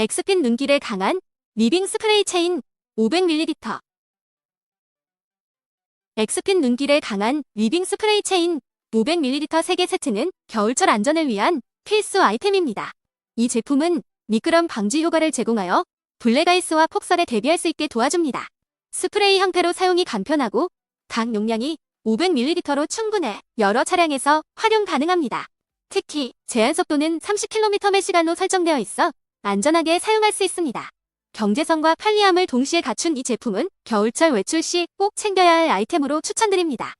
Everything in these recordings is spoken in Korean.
엑스핀 눈길에 강한 리빙 스프레이 체인 500ml 엑스핀 눈길에 강한 리빙 스프레이 체인 500ml 3개 세트는 겨울철 안전을 위한 필수 아이템입니다. 이 제품은 미끄럼 방지 효과를 제공하여 블랙아이스와 폭설에 대비할 수 있게 도와줍니다. 스프레이 형태로 사용이 간편하고 당 용량이 500ml로 충분해 여러 차량에서 활용 가능합니다. 특히 제한 속도는 30km/h로 설정되어 있어 안전하게 사용할 수 있습니다. 경제성과 편리함을 동시에 갖춘 이 제품은 겨울철 외출 시 꼭 챙겨야 할 아이템으로 추천드립니다.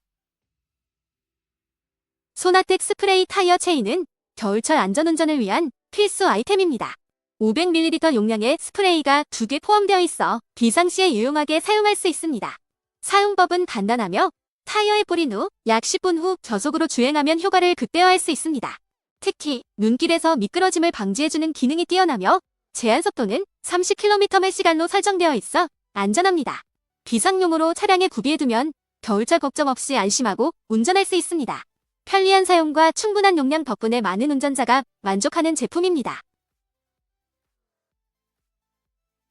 소나텍 스프레이 타이어 체인은 겨울철 안전운전을 위한 필수 아이템입니다. 500ml 용량의 스프레이가 두개 포함되어 있어 비상시에 유용하게 사용할 수 있습니다. 사용법은 간단하며 타이어에 뿌린 후 약 10분 후 저속으로 주행하면 효과를 극대화할 수 있습니다. 특히 눈길에서 미끄러짐을 방지해주는 기능이 뛰어나며 제한 속도는 30km/h로 설정되어 있어 안전합니다. 비상용으로 차량에 구비해두면 겨울철 걱정 없이 안심하고 운전할 수 있습니다. 편리한 사용과 충분한 용량 덕분에 많은 운전자가 만족하는 제품입니다.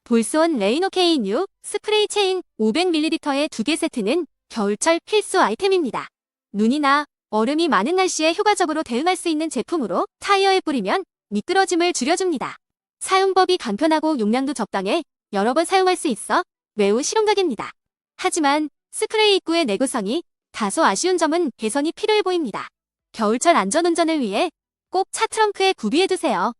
볼스온 레이노 K 뉴 스프레이 체인 500ml의 두 개 세트는 겨울철 필수 아이템입니다. 눈이나 얼음이 많은 날씨에 효과적으로 대응할 수 있는 제품으로 타이어에 뿌리면 미끄러짐을 줄여줍니다. 사용법이 간편하고 용량도 적당해 여러 번 사용할 수 있어 매우 실용적입니다. 하지만 스프레이 입구의 내구성이 다소 아쉬운 점은 개선이 필요해 보입니다. 겨울철 안전운전을 위해 꼭 차 트렁크에 구비해두세요.